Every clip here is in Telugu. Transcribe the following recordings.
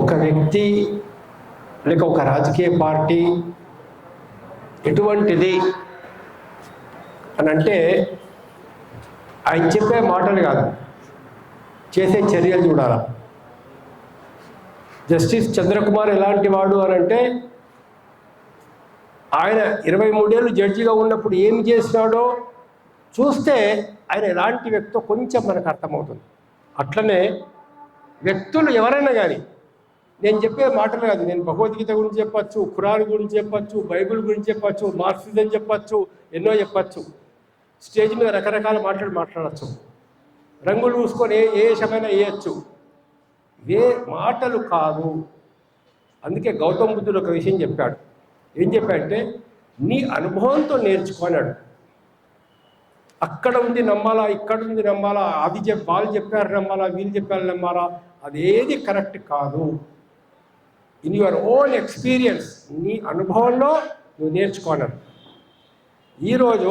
ఒక వ్యక్తి లేక ఒక రాజకీయ పార్టీ ఎటువంటిది అని అంటే ఆయన చెప్పే మాటలు కాదు. చేసే చర్యలు చూడాల. జస్టిస్ చంద్రకుమార్ ఎలాంటి వాడు అని అంటే ఆయన ఇరవై మూడేళ్ళు జడ్జిగా ఉన్నప్పుడు ఏం చేసినాడో చూస్తే ఆయన ఎలాంటి వ్యక్తో కొంచెం మనకు అర్థమవుతుంది. అట్లనే వ్యక్తులు ఎవరైనా కానీ నేను చెప్పే మాటలు కాదు. నేను భగవద్గీత గురించి చెప్పచ్చు ఖురాన్ గురించి చెప్పచ్చు బైబిల్ గురించి చెప్పచ్చు మార్క్సిజం చెప్పచ్చు ఎన్నో చెప్పచ్చు. స్టేజ్ మీద రకరకాల మాటలు మాట్లాడచ్చు. రంగులు చూసుకొని ఏ ఏ వేషమైనా వేయచ్చు. ఏ మాటలు కాదు. అందుకే గౌతమ బుద్ధుడు ఒక విషయం చెప్పాడు. ఏం చెప్పాడంటే నీ అనుభవంతో నేర్చుకున్నాడు అక్కడ ఉంది నమ్మాలా ఇక్కడ ఉంది నమ్మాలా అది చెప్ వాళ్ళు చెప్పారు నమ్మాలా వీళ్ళు చెప్పారు నమ్మాలా అదేది కరెక్ట్ కాదు. ఇన్ యువర్ ఓన్ ఎక్స్పీరియన్స్ నీ అనుభవంలో నువ్వు నేర్చుకోనరు ఈరోజు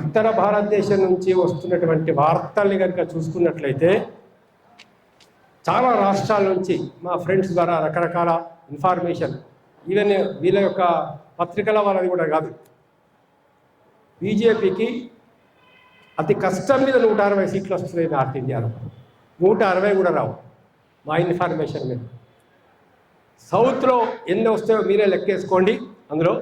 ఉత్తర భారతదేశం నుంచి వస్తున్నటువంటి వార్తల్ని కనుక చూసుకున్నట్లయితే చాలా రాష్ట్రాల నుంచి మా ఫ్రెండ్స్ ద్వారా రకరకాల ఇన్ఫర్మేషన్ ఈవెన్ వీళ్ళ యొక్క పత్రికల వాళ్ళది కూడా కాదు. బీజేపీకి అతి కష్టం మీద నూట అరవై సీట్లు వస్తున్నాయి నార్త్ ఇండియాలో. నూట అరవై కూడా రావు. మా ఇన్ఫర్మేషన్ మీద. సౌత్లో ఎన్ని వస్తాయో మీరే లెక్కేసుకోండి అందులో.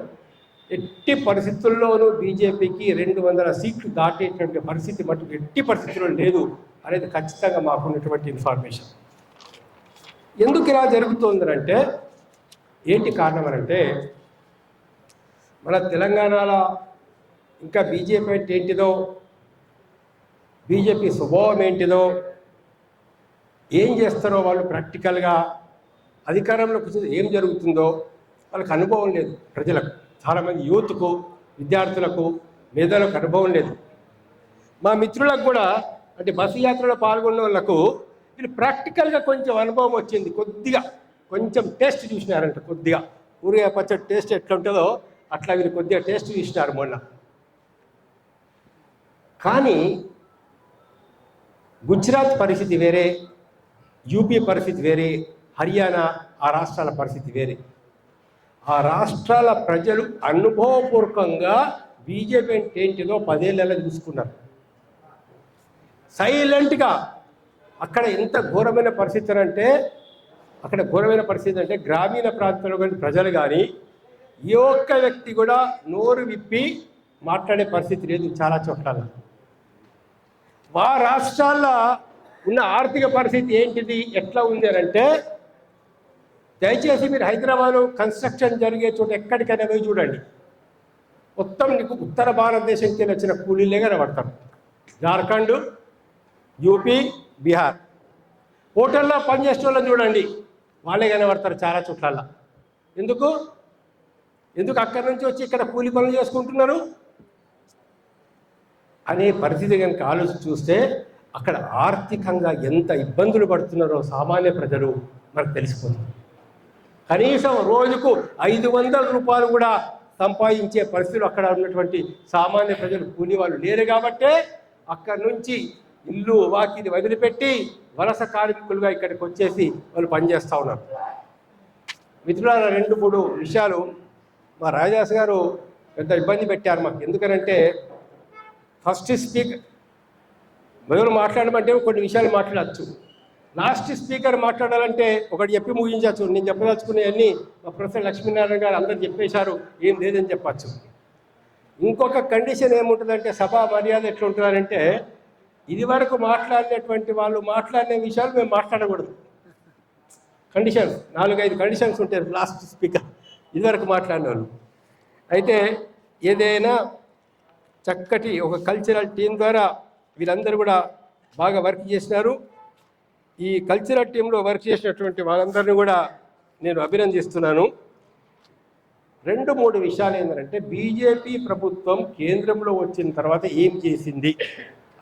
ఎట్టి పరిస్థితుల్లోనూ బీజేపీకి రెండు వందల సీట్లు దాటేటువంటి పరిస్థితి మటుకు ఎట్టి పరిస్థితుల్లో లేదు అనేది ఖచ్చితంగా మాకున్నటువంటి ఇన్ఫర్మేషన్. ఎందుకు ఇలా జరుగుతుందనంటే ఏంటి కారణం అనంటే మన తెలంగాణలో ఇంకా బీజేపీ అంటే ఏంటిదో బీజేపీ స్వభావం ఏంటిదో ఏం చేస్తారో వాళ్ళు ప్రాక్టికల్గా అధికారంలోకి వచ్చింది. ఏం జరుగుతుందో వాళ్ళకి అనుభవం లేదు. ప్రజలకు చాలామంది యూత్కు విద్యార్థులకు మేధాలకు అనుభవం లేదు. మా మిత్రులకు కూడా అంటే బస్సు యాత్రలో పాల్గొన్న వాళ్ళకు వీళ్ళు ప్రాక్టికల్గా కొంచెం అనుభవం వచ్చింది. కొద్దిగా కొంచెం టేస్ట్ చూసినారంట కొద్దిగా. ఊరిగా పచ్చడి టేస్ట్ ఎట్లా ఉంటుందో అట్లా వీళ్ళు కొద్దిగా టేస్ట్ చూసినారు మొన్న. కానీ గుజరాత్ పరిస్థితి వేరే యూపీ పరిస్థితి వేరే హర్యానా ఆ రాష్ట్రాల పరిస్థితి వేరే. ఆ రాష్ట్రాల ప్రజలు అనుభవపూర్వకంగా బీజేపీ అంటే ఏంటిదో పదేళ్ళలో చూసుకున్నారు. సైలెంట్గా అక్కడ ఎంత ఘోరమైన పరిస్థితి అంటే అక్కడ ఘోరమైన పరిస్థితి అంటే గ్రామీణ ప్రాంతంలో కానీ ప్రజలు కానీ ఏ ఒక్క వ్యక్తి కూడా నోరు విప్పి మాట్లాడే పరిస్థితి లేదు చాలా చోట్ల. మా రాష్ట్రాల్లో ఉన్న ఆర్థిక పరిస్థితి ఏంటిది ఎట్లా ఉంది అని అంటే దయచేసి మీరు హైదరాబాద్ కన్స్ట్రక్షన్ జరిగే చోట ఎక్కడికైనా పోయి చూడండి. మొత్తం నీకు ఉత్తర భారతదేశంకి వచ్చిన కూలీలే కనబడతారు. జార్ఖండ్ యూపీ బీహార్. హోటల్లో పనిచేసే వాళ్ళని చూడండి. వాళ్ళే కనబడతారు చాలా చోట్ల ఎందుకు? ఎందుకు అక్కడి నుంచి వచ్చి ఇక్కడ కూలి పనులు చేసుకుంటున్నారు? అనే పరిస్థితి కనుక ఆలోచి చూస్తే అక్కడ ఆర్థికంగా ఎంత ఇబ్బందులు పడుతున్నారో సామాన్య ప్రజలు మనకు తెలిసిపోతుంది. కనీసం రోజుకు ఐదు వందల రూపాయలు కూడా సంపాదించే పరిస్థితులు అక్కడ ఉన్నటువంటి సామాన్య ప్రజలు కూలి వాళ్ళు లేరు కాబట్టే అక్కడి నుంచి ఇల్లు వాకిది వదిలిపెట్టి వలస కార్మికులుగా ఇక్కడికి వచ్చేసి వాళ్ళు పనిచేస్తూ ఉన్నారు. మిత్రులారా రెండు మూడు విషయాలు మా రాజాస్ గారు పెద్ద ఇబ్బంది పెట్టారు మాకు. ఎందుకనంటే ఫస్ట్ స్పీక్ మొదలు మాట్లాడమంటే కొన్ని విషయాలు మాట్లాడచ్చు. లాస్ట్ స్పీకర్ మాట్లాడాలంటే ఒకటి చెప్పి ముగించవచ్చు. నేను చెప్పదలుచుకునేవన్నీ మా ప్రొఫెసర్ లక్ష్మీనారాయణ గారు అందరు చెప్పేశారు. ఏం లేదని చెప్పచ్చు. ఇంకొక కండిషన్ ఏముంటుందంటే సభా మర్యాద ఎట్లా ఉంటుందంటే ఇది వరకు మాట్లాడినటువంటి వాళ్ళు మాట్లాడిన విషయాలు మేము మాట్లాడకూడదు. కండిషన్ నాలుగైదు కండిషన్స్ ఉంటాయి లాస్ట్ స్పీకర్. ఇదివరకు మాట్లాడిన వాళ్ళు. అయితే ఏదైనా చక్కటి ఒక కల్చరల్ టీం ద్వారా వీళ్ళందరూ కూడా బాగా వర్క్ చేసినారు. ఈ కల్చరల్ టీంలో వర్క్ చేసినటువంటి వాళ్ళందరినీ కూడా నేను అభినందిస్తున్నాను. రెండు మూడు విషయాలు ఏంటంటే బీజేపీ ప్రభుత్వం కేంద్రంలో వచ్చిన తర్వాత ఏం చేసింది?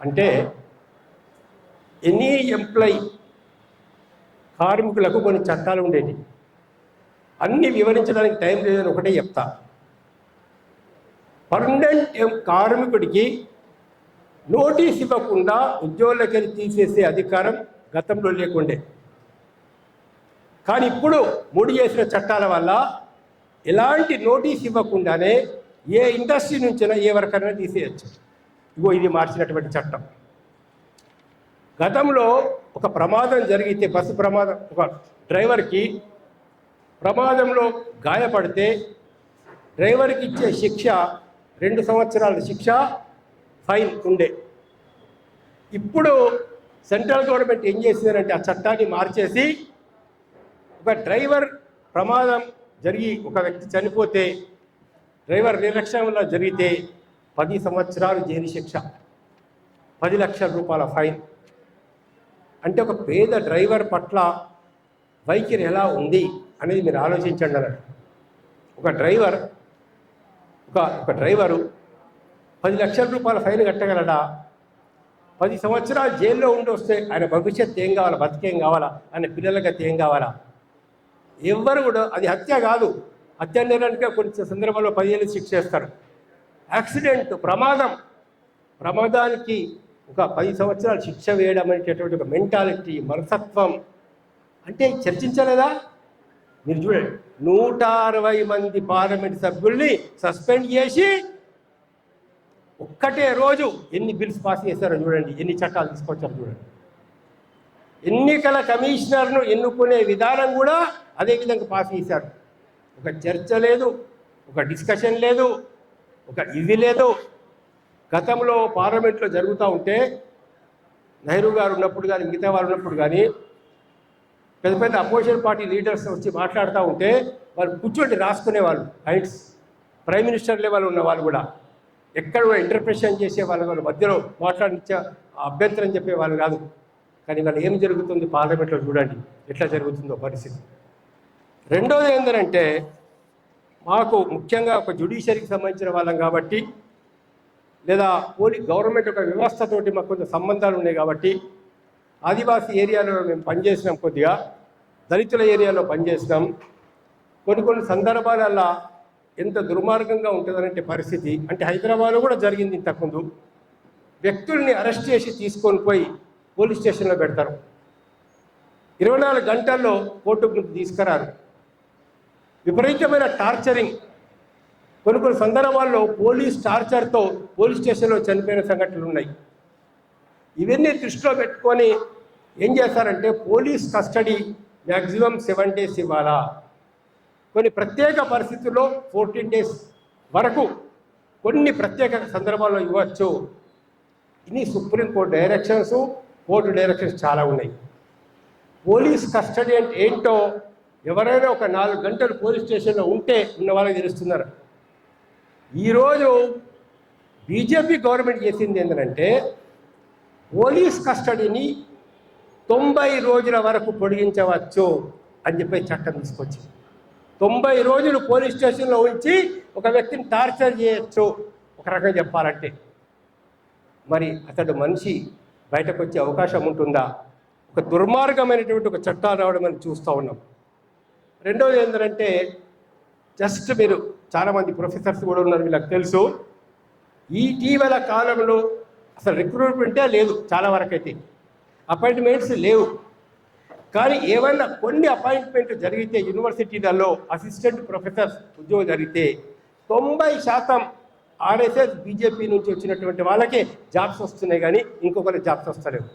అంటే ఎనీ ఎంప్లాయీ కార్మికులకు కొన్ని చట్టాలు ఉండేవి అన్ని వివరించడానికి టైం లేదని ఒకటే చెప్తా. పర్మనెంట్ కార్మికుడికి నోటీస్ ఇవ్వకుండా ఉద్యోగులకి తీసేసే అధికారం గతంలో లేకుండే. కానీ ఇప్పుడు మూడు చేసిన చట్టాల వల్ల ఎలాంటి నోటీస్ ఇవ్వకుండానే ఏ ఇండస్ట్రీ నుంచైనా ఏ వరకైనా తీసేయచ్చు. ఇగో ఇది మార్చినటువంటి చట్టం. గతంలో ఒక ప్రమాదం జరిగితే బస్సు ప్రమాదం ఒక డ్రైవర్కి ప్రమాదంలో గాయపడితే డ్రైవర్కి ఇచ్చే శిక్ష రెండు సంవత్సరాల శిక్ష ఫైన్ ఉండే. ఇప్పుడు సెంట్రల్ గవర్నమెంట్ ఏం చేసిందంటే ఆ చట్టాన్ని మార్చేసి ఒక డ్రైవర్ ప్రమాదం జరిగి ఒక వ్యక్తి చనిపోతే డ్రైవర్ నిర్లక్ష్యం వల్ల జరిగితే పది సంవత్సరాలు జైలు శిక్ష పది లక్షల రూపాయల ఫైన్. అంటే ఒక పేద డ్రైవర్ పట్ల వైఖరి ఎలా ఉంది అనేది మీరు ఆలోచించండి అన్నాడు. ఒక డ్రైవర్ ఒక ఒక డ్రైవరు పది లక్షల రూపాయల ఫైన్ కట్టగలడా? పది సంవత్సరాలు జైల్లో ఉండి వస్తే ఆయన భవిష్యత్తు ఏం కావాలా బతికేం కావాలా ఆయన పిల్లలకి ఏం కావాలా? ఎవ్వరు కూడా అది హత్య కాదు. హత్య నేరానికి కొన్ని సందర్భాల్లో పదిహేను శిక్ష చేస్తారు యాక్సిడెంట్ ప్రమాదం. ప్రమాదానికి ఒక పది సంవత్సరాలు శిక్ష వేయడం అనేటటువంటి ఒక మెంటాలిటీ మనసత్వం అంటే చర్చించలేదా? మీరు చూడండి నూట అరవై మంది పార్లమెంట్ సభ్యుల్ని సస్పెండ్ చేసి ఒక్కటే రోజు ఎన్ని బిల్స్ పాస్ చేశారో చూడండి ఎన్ని చట్టాలు తీసుకొచ్చారో చూడండి. ఎన్నికల కమిషనర్ను ఎన్నుకునే విధానం కూడా అదే విధంగా పాస్ చేశారు. ఒక చర్చ లేదు ఒక డిస్కషన్ లేదు ఒక ఇది లేదు. గతంలో పార్లమెంట్లో జరుగుతూ ఉంటే నెహ్రూ గారు ఉన్నప్పుడు కానీ మిగతా వారు ఉన్నప్పుడు కానీ పెద్ద పెద్ద అపోజిషన్ పార్టీ లీడర్స్ వచ్చి మాట్లాడుతూ ఉంటే వాళ్ళు కూర్చోండి రాసుకునేవాళ్ళు హైట్స్. ప్రైమ్ మినిస్టర్ లెవెల్ ఉన్న వాళ్ళు కూడా. ఎక్కడ కూడా ఇంటర్ప్రిటేషన్ చేసే వాళ్ళు కాదు మధ్యలో మాట్లాడించే అభ్యంతరం చెప్పే వాళ్ళు కాదు. కానీ వాళ్ళు ఏం జరుగుతుంది పార్లమెంట్లో చూడండి ఎట్లా జరుగుతుందో పరిస్థితి. రెండోది ఏంటంటే మాకు ముఖ్యంగా ఒక జ్యుడిషియరీకి సంబంధించిన వాళ్ళం కాబట్టి లేదా పోలీ గవర్నమెంట్ ఒక వ్యవస్థతోటి మాకు కొంచెం సంబంధాలు ఉన్నాయి కాబట్టి ఆదివాసీ ఏరియాలో మేము పనిచేసినాం కొద్దిగా దళితుల ఏరియాలో పనిచేసినాం. కొన్ని కొన్ని సందర్భాలల్లో ఎంత దుర్మార్గంగా ఉంటుందనంటే పరిస్థితి. అంటే హైదరాబాద్లో కూడా జరిగింది ఇంతకుముందు. వ్యక్తుల్ని అరెస్ట్ చేసి తీసుకొని పోయి పోలీస్ స్టేషన్లో పెడతారు. ఇరవై నాలుగు గంటల్లో కోర్టుకు తీసుకురారు. విపరీతమైన టార్చరింగ్. కొన్ని కొన్ని సందర్భాల్లో పోలీస్ టార్చర్తో పోలీస్ స్టేషన్లో చనిపోయిన సంఘటనలు ఉన్నాయి. ఇవన్నీ దృష్టిలో పెట్టుకొని ఏం చేస్తారంటే police custody maximum seven days ఇవ్వాలా? కొన్ని ప్రత్యేక పరిస్థితుల్లో ఫోర్టీన్ డేస్ వరకు కొన్ని ప్రత్యేక సందర్భాల్లో ఇవ్వచ్చు. ఇన్ని సుప్రీంకోర్టు డైరెక్షన్స్ కోర్టు డైరెక్షన్స్ చాలా ఉన్నాయి. పోలీస్ కస్టడీ అంటే ఏంటో ఎవరైనా ఒక నాలుగు గంటలు పోలీస్ స్టేషన్లో ఉంటే ఉన్న వాళ్ళకి తెలుస్తున్నారు. ఈరోజు బీజేపీ గవర్నమెంట్ చేసింది ఏంటంటే పోలీస్ కస్టడీని తొంభై రోజుల వరకు పొడిగించవచ్చు అని చెప్పి చట్టం తీసుకొచ్చింది. తొంభై రోజులు పోలీస్ స్టేషన్లో ఉంచి ఒక వ్యక్తిని టార్చర్ చేయొచ్చు. ఒక రకంగా చెప్పాలంటే. మరి అతడు మనిషి బయటకు వచ్చే అవకాశం ఉంటుందా? ఒక దుర్మార్గమైనటువంటి ఒక చట్టాలు రావడం మనం చూస్తూ ఉన్నాం. రెండోది ఏంటంటే జస్ట్ మీరు చాలామంది ప్రొఫెసర్స్ కూడా ఉన్నారు వీళ్ళకి తెలుసు. ఇటీవల కాలంలో అసలు రిక్రూట్మెంటే లేదు చాలా వరకు అయితే. అపాయింట్మెంట్స్ లేవు. కానీ ఏమైనా కొన్ని అపాయింట్మెంట్ జరిగితే యూనివర్సిటీలలో అసిస్టెంట్ ప్రొఫెసర్స్ ఉద్యోగం జరిగితే తొంభై శాతం ఆర్ఎస్ఎస్ బీజేపీ నుంచి వచ్చినటువంటి వాళ్ళకే జాబ్స్ వస్తున్నాయి కానీ ఇంకొకరి జాబ్స్ వస్తలేవు.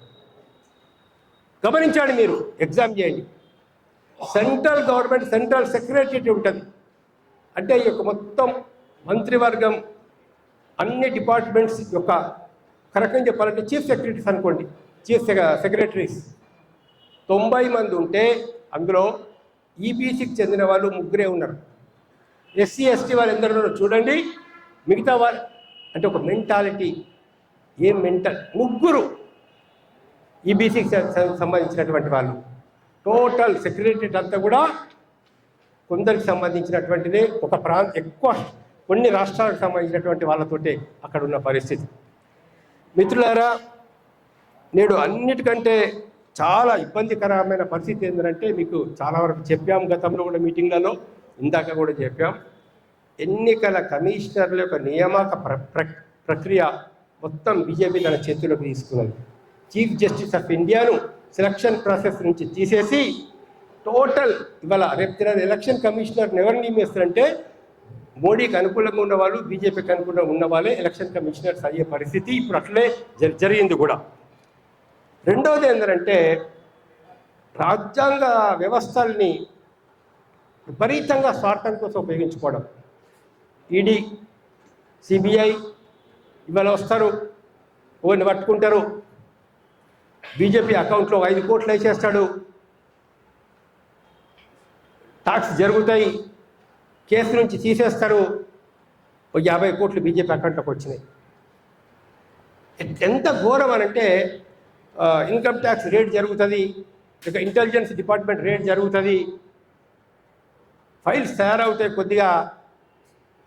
గమనించండి మీరు ఎగ్జామ్ చేయండి. సెంట్రల్ గవర్నమెంట్ సెంట్రల్ సెక్రటరీ ఉంటుంది. అంటే ఈ యొక్క మొత్తం మంత్రివర్గం అన్ని డిపార్ట్మెంట్స్ యొక్క ఒక రకంగా చెప్పాలంటే చీఫ్ సెక్రటరీస్ అనుకోండి చీఫ్ సెక్రటరీస్ తొంభై మంది ఉంటే అందులో ఈబీసీకి చెందిన వాళ్ళు ముగ్గురే ఉన్నారు. ఎస్సీ ఎస్టీ వాళ్ళు ఎందరు ఉన్నారో చూడండి మిగతా వాళ్ళు అంటే ఒక మెంటాలిటీ ఏం మెంటల్ ముగ్గురు ఈబీసీకి సంబంధించినటువంటి వాళ్ళు. టోటల్ సెక్రటరీ అంతా కూడా కొందరికి సంబంధించినటువంటిదే. ఒక ప్రాంత ఎక్కువ కొన్ని రాష్ట్రాలకు సంబంధించినటువంటి వాళ్ళతోటే అక్కడ ఉన్న పరిస్థితి. మిత్రులారా నేడు అన్నిటికంటే చాలా ఇబ్బందికరమైన పరిస్థితి ఏంటంటే మీకు చాలా వరకు చెప్పాం గతంలో కూడా మీటింగ్లలో ఇందాక కూడా చెప్పాం. ఎన్నికల కమిషనర్ల యొక్క నియామక ప్ర ప్ర- ప్రక్రియ మొత్తం బీజేపీ తన చేతిలోకి తీసుకున్నది. చీఫ్ జస్టిస్ ఆఫ్ ఇండియాను సెలక్షన్ ప్రాసెస్ నుంచి తీసేసి టోటల్ ఇవాళ రేపు ఎలక్షన్ కమిషనర్ ఎవరు నియమిస్తారంటే మోడీకి అనుకూలంగా ఉన్న వాళ్ళు బీజేపీకి అనుకూలంగా ఉన్న వాళ్ళే ఎలక్షన్ కమిషనర్స్ అయ్యే పరిస్థితి ఇప్పుడు అట్లే జరిగింది కూడా. రెండవది ఏంటంటే రాజ్యాంగ వ్యవస్థల్ని విపరీతంగా స్వార్థం కోసం ఉపయోగించుకోవడం. ఈడీ సిబిఐ ఇవాళ వస్తారు ఓని పట్టుకుంటారు. బీజేపీ అకౌంట్లో ఐదు కోట్లు వేసేస్తాడు. టాక్స్ జరుగుతాయి కేసు నుంచి తీసేస్తారు. యాభై కోట్లు బీజేపీ అకౌంట్లోకి వచ్చినాయి. ఎంత ఘోరం అనంటే ఇన్కమ్ ట్యాక్స్ రేట్ జరుగుతుంది ఇక ఇంటెలిజెన్స్ డిపార్ట్మెంట్ రేట్ జరుగుతుంది. ఫైల్స్ తయారవుతాయి కొద్దిగా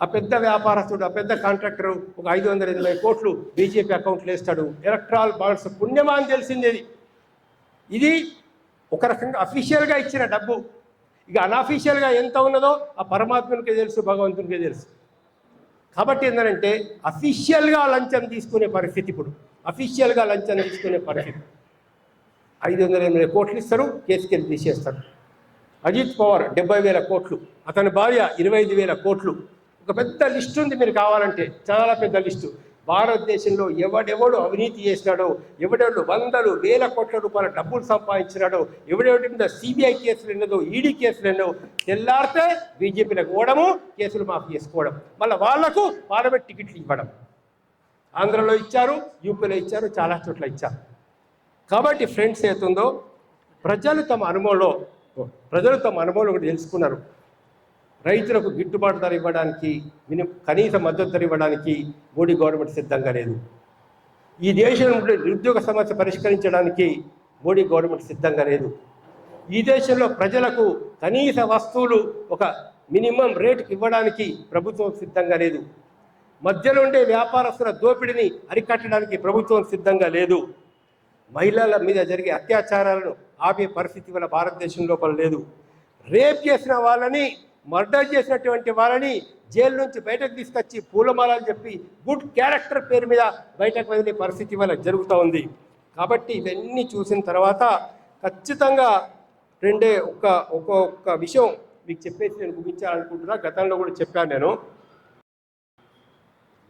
ఆ పెద్ద వ్యాపారస్తుడు ఆ పెద్ద కాంట్రాక్టర్ ఒక ఐదు వందల ఇరవై కోట్లు బీజేపీ అకౌంట్లు వేస్తాడు. ఎలక్ట్రాల్ బాండ్స్ పుణ్యమా అని తెలిసింది ఇది. ఇది ఒక రకంగా అఫీషియల్గా ఇచ్చిన డబ్బు. ఇక అన్అఫీషియల్గా ఎంత ఉన్నదో ఆ పరమాత్మనికే తెలుసు భగవంతునికే తెలుసు. కాబట్టి ఏంటంటే అఫీషియల్గా లంచం తీసుకునే పరిస్థితి ఇప్పుడు. అఫీషియల్గా లంచం తీసుకునే పరిస్థితి. ఐదు వందల ఎనిమిది కోట్లు ఇస్తారు కేసుకెళ్ళి తీసేస్తారు. అజిత్ పవార్ డెబ్బై వేల కోట్లు అతని భార్య ఇరవై ఐదు వేల కోట్లు. ఒక పెద్ద లిస్ట్ ఉంది మీరు కావాలంటే చాలా పెద్ద లిస్టు. భారతదేశంలో ఎవడెవడు అవినీతి చేసినాడో ఎవడెవడు వందలు వేల కోట్ల రూపాయల డబ్బులు సంపాదించినాడో ఎవడెవడి మీద సిబిఐ కేసులు ఎన్నదో ఈడీ కేసులు ఎన్నో తెల్లారితే బీజేపీలకు పోవడము కేసులు మాఫీ చేసుకోవడం. మళ్ళీ వాళ్ళకు పార్లమెంట్ టికెట్లు ఇవ్వడం. ఆంధ్రలో ఇచ్చారు యూపీలో ఇచ్చారు చాలా చోట్ల ఇచ్చారు. కాబట్టి ఫ్రెండ్స్ ఏతుందో ప్రజలు తమ అనుభవంలో ప్రజలు తమ అనుభవంలో కూడా తెలుసుకున్నారు. రైతులకు గిట్టుబాటు ధర ఇవ్వడానికి మినిమం కనీస మద్దతు ధర ఇవ్వడానికి మోడీ గవర్నమెంట్ సిద్ధంగా లేదు. ఈ దేశంలో నిరుద్యోగ సమస్య పరిష్కరించడానికి మోడీ గవర్నమెంట్ సిద్ధంగా లేదు. ఈ దేశంలో ప్రజలకు కనీస వస్తువులు ఒక మినిమం రేటుకి ఇవ్వడానికి ప్రభుత్వం సిద్ధంగా లేదు. మధ్యలో ఉండే వ్యాపారస్తుల దోపిడీని అరికట్టడానికి ప్రభుత్వం సిద్ధంగా లేదు. మహిళల మీద జరిగే అత్యాచారాలను ఆపే పరిస్థితి వల్ల భారతదేశం లోపల లేదు. రేప్ చేసిన వాళ్ళని మర్డర్ చేసినటువంటి వారిని జైలు నుంచి బయటకు తీసుకొచ్చి పూలమాలని చెప్పి గుడ్ క్యారెక్టర్ పేరు మీద బయటకు వదిలే పరిస్థితి వల్ల జరుగుతూ ఉంది. కాబట్టి ఇవన్నీ చూసిన తర్వాత ఖచ్చితంగా రెండే ఒక ఒక్కొక్క విషయం మీకు చెప్పేసి నేను ముగించాలనుకుంటున్నా. గతంలో కూడా చెప్పాను నేను.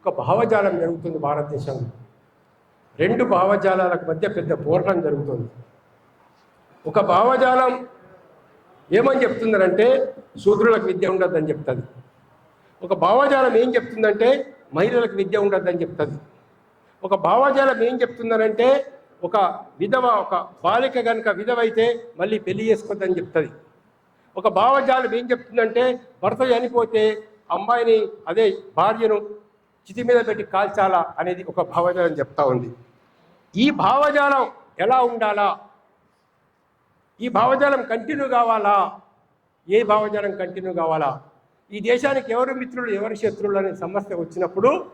ఒక భావజాలం జరుగుతుంది భారతదేశంలో. రెండు భావజాలాలకు మధ్య పెద్ద పోరాటం జరుగుతుంది. ఒక భావజాలం ఏమని చెప్తుందంటే శూద్రులకు విద్య ఉండద్దని చెప్తుంది. ఒక భావజాలం ఏం చెప్తుందంటే మహిళలకు విద్య ఉండద్దని చెప్తుంది. ఒక భావజాలం ఏం చెప్తుందనంటే ఒక విధవ ఒక బాలిక కనుక విధవైతే మళ్ళీ పెళ్ళి చేసుకోవద్దని చెప్తుంది. ఒక భావజాలం ఏం చెప్తుందంటే భర్త చనిపోతే అమ్మాయిని అదే భార్యను చితి మీద పెట్టి కాల్చాలా అనేది ఒక భావజాలం చెప్తా ఉంది. ఈ భావజాలం ఎలా ఉండాలా? ఈ భావజాలం కంటిన్యూ కావాలా? ఏ భావజాలం కంటిన్యూ కావాలా? ఈ దేశానికి ఎవరు మిత్రులు ఎవరు శత్రువులు అనే సమస్య వచ్చినప్పుడు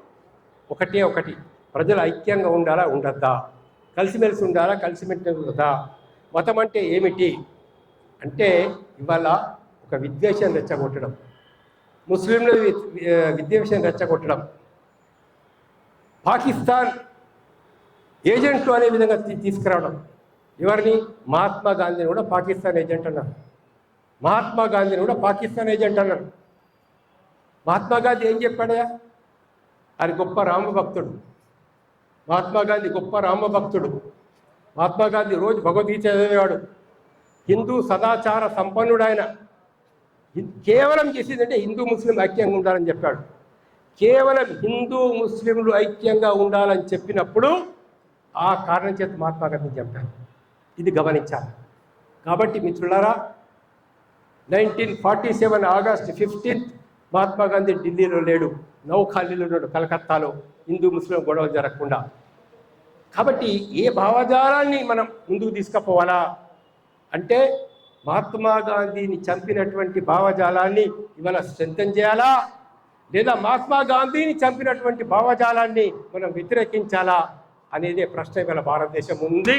ఒకటే ఒకటి. ప్రజలు ఐక్యంగా ఉండాలా ఉండద్దా? కలిసిమెలిసి ఉండాలా కలిసిమెలిసి ఉండదా మతం అంటే ఏమిటి? అంటే ఇవాళ ఒక విద్వేషం రెచ్చగొట్టడం. ముస్లింల విద్వేషం రెచ్చగొట్టడం. పాకిస్తాన్ ఏజెంట్లు అనే విధంగా తీ- తీసుకురావడం. ఎవరిని మహాత్మా గాంధీని కూడా పాకిస్తాన్ ఏజెంట్ అన్నారు. మహాత్మా గాంధీని కూడా పాకిస్తాన్ ఏజెంట్ అన్నారు. మహాత్మా గాంధీ ఏం చెప్పాడయా అది గొప్ప రామభక్తుడు మహాత్మా గాంధీ గొప్ప రామభక్తుడు మహాత్మా గాంధీ రోజు భగవద్గీత చదివేవాడు. హిందూ సదాచార సంపన్నుడు ఆయన. కేవలం చేసేదంటే హిందూ ముస్లిం ఐక్యంగా ఉండాలని చెప్పాడు. కేవలం హిందూ ముస్లింలు ఐక్యంగా ఉండాలని చెప్పినప్పుడు ఆ కారణం చేత మహాత్మా గాంధీ చెప్పారు. ఇది గమనించాలి. కాబట్టి మిత్రులారా nineteen forty seven August fifteenth Mahatma Gandhi ఢిల్లీలో లేడు నౌఖాళీలో ఉన్నాడు కలకత్తాలో హిందూ ముస్లిం గొడవ జరగకుండా. కాబట్టి ఏ భావజాలాన్ని మనం ముందుకు తీసుకుపోవాలా? అంటే మహాత్మా గాంధీని చంపినటువంటి భావజాలాన్ని ఇవాళ స్ట్రెంథన్ చేయాలా? లేదా మహాత్మా గాంధీని చంపినటువంటి భావజాలాన్ని మనం వ్యతిరేకించాలా? అనేదే ప్రశ్న ఇవాళ భారతదేశం ఉంది.